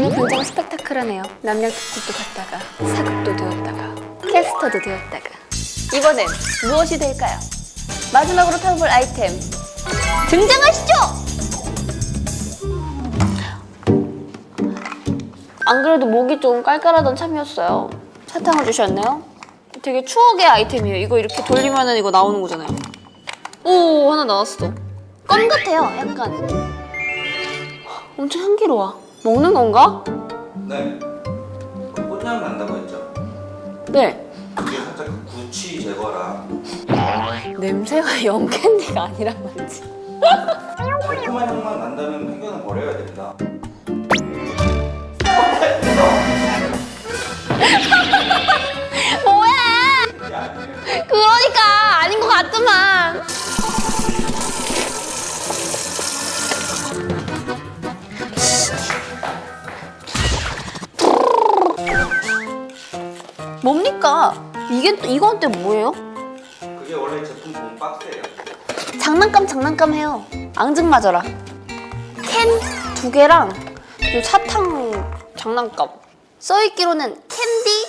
굉장히 스펙타클하네요. 남녀 특집도 갔다가 사극도 되었다가 캐스터도 되었다가 이번엔 무엇이 될까요? 마지막으로 펴볼 아이템 등장하시죠! 안 그래도 목이 좀 깔깔하던 참이었어요. 사탕을 주셨네요. 되게 추억의 아이템이에요. 이거 이렇게 돌리면은 이거 나오는 거잖아요. 오 하나 나왔어. 껌 같아요. 약간. 엄청 향기로워. 먹는 건가? 네. 그 꽃향 난다고 했죠. 네. 이게 살짝 그 구취 제거랑 냄새가 영캔디가 아니란 말이지. 달콤한 향만 난다면 팽견은 버려야 됩니다. 뭡니까? 이게 또- 이건 또 뭐예요? 그게 원래 제품 보면 박스예요. 장난감 장난감 해요. 앙증 맞아라. 캔 두 개랑 이 사탕 장난감. 써있기로는 캔디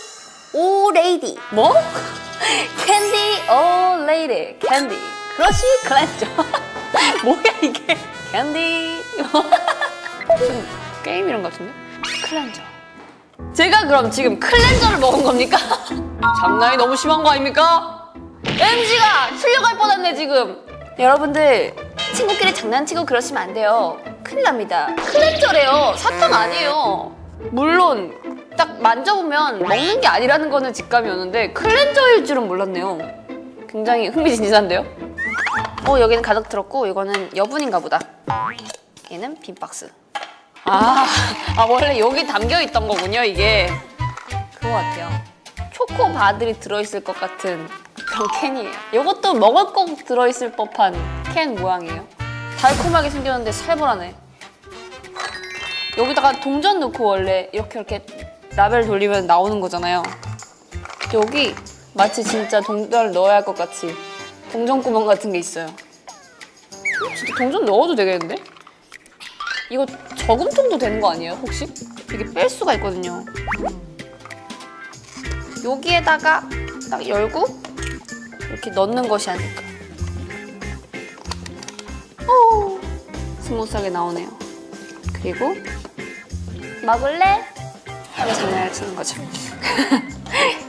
오 레이디. 뭐? 캔디 오 레이디. 캔디. 크러쉬 클렌저. 뭐야 이게? 캔디. 무슨 게임 이름 같은데? 클렌저. 제가 그럼 지금 클렌저를 먹은 겁니까? 장난이 너무 심한 거 아닙니까? MG가 틀려갈 뻔했네 지금. 여러분들 친구끼리 장난치고 그러시면 안 돼요. 큰일 납니다. 클렌저래요. 사탕 아니에요. 물론 딱 만져보면 먹는 게 아니라는 거는 직감이 오는데 클렌저일 줄은 몰랐네요. 굉장히 흥미진진한데요? 어 여기는 가득 들었고 이거는 여분인가 보다. 얘는 빈 박스. 아, 아 원래 여기 담겨 있던 거군요 이게. 그거 같아요. 초코 바들이 들어있을 것 같은 그런 캔이에요. 이것도 먹을 거 들어있을 법한 캔 모양이에요. 달콤하게 생겼는데 살벌하네. 여기다가 동전 넣고 원래 이렇게 이렇게 라벨 돌리면 나오는 거잖아요. 여기 마치 진짜 동전을 넣어야 할 것 같이 동전 구멍 같은 게 있어요. 진짜 동전 넣어도 되겠는데? 이거 저금통도 되는 거 아니에요 혹시? 이게 뺄 수가 있거든요. 여기에다가 딱 열고 이렇게 넣는 것이 아닐까. 오, 스무스하게 나오네요. 그리고 먹을래? 하고 장난을 치는 거죠.